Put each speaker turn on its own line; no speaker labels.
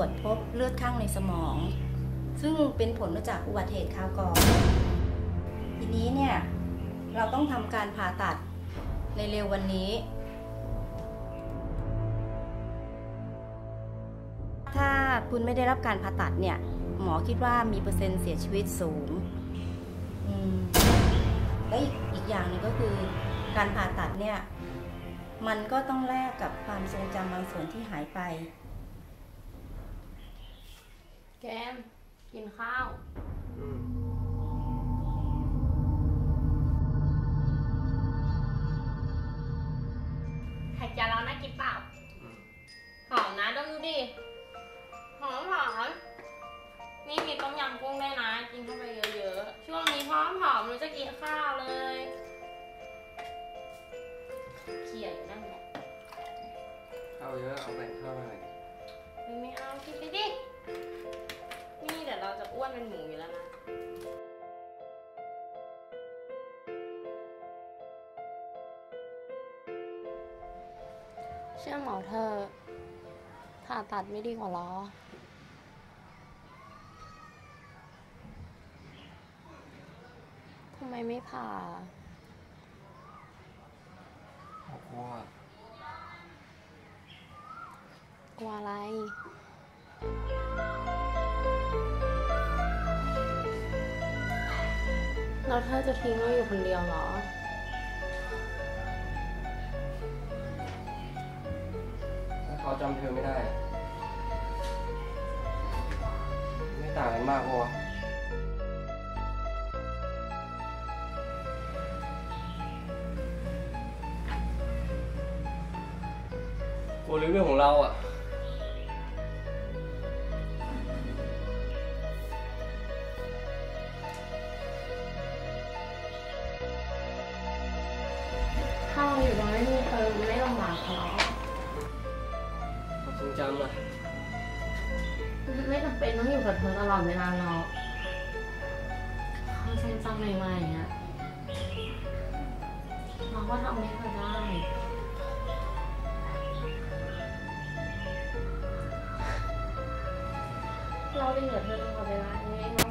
วจพบเลือดข้างในสมอง ซึ่งเป็นผลมาจากอุบัติเหตุคราวก่อน ทีนี้เนี่ย เราต้องทำการผ่าตัดในเร็ววันนี้ ถ้าคุณไม่ได้รับการผ่าตัดเนี่ย หมอคิดว่ามีเปอร์เซ็นต์เสียชีวิตสูงและอีกอีกอย่างหนึงก็คือการผ่าตัดเนี่ย มันก็ต้องแลกกับความทรงจำบางส่วนที่หายไป
แกมกินข้าว ไข่จานเราน่ากินเปล่า หอมนะดมดูดิ หอมหอมนี่มีต้มยำกุ้งด้วยนะ กินเข้าไปเยอะๆ ช่วงนี้พร้อมหอมรู้จะกินข้าวเลยเขี่ยอยู่นั่นแหละ
ข้าวเยอะ เอาแบ่งข้าวหน่อย
เฮ้ยไม่เอากินไปดินี่ เดี๋ยวเราจะอ้วนเป็นหมูอยู่แล้วนะเชื่อหมอเธอผ่าตัดไม่ดีกว่าหรอ ทำไมไม่ผ่า
กลัว
กลัวอะไร แล้วเธอจะทิ้งเราอยู่คนเดียวเหรอ
ถ้าเขาจำเธอไม่ได้ ไม่ต่างกันมากปะวะกลัวเรื่องของเราอะ
อไม่ลำบากหรอ
ทรงจำอะ
ไม่จำเป็นต้องอยู่กับเธอตลอดเวลาหรอกเขาเซ็นจำใหม่ๆอะเราก็ทำให้เธอได้เราเป็นเหนือเธอตลอดเวลาไงเรา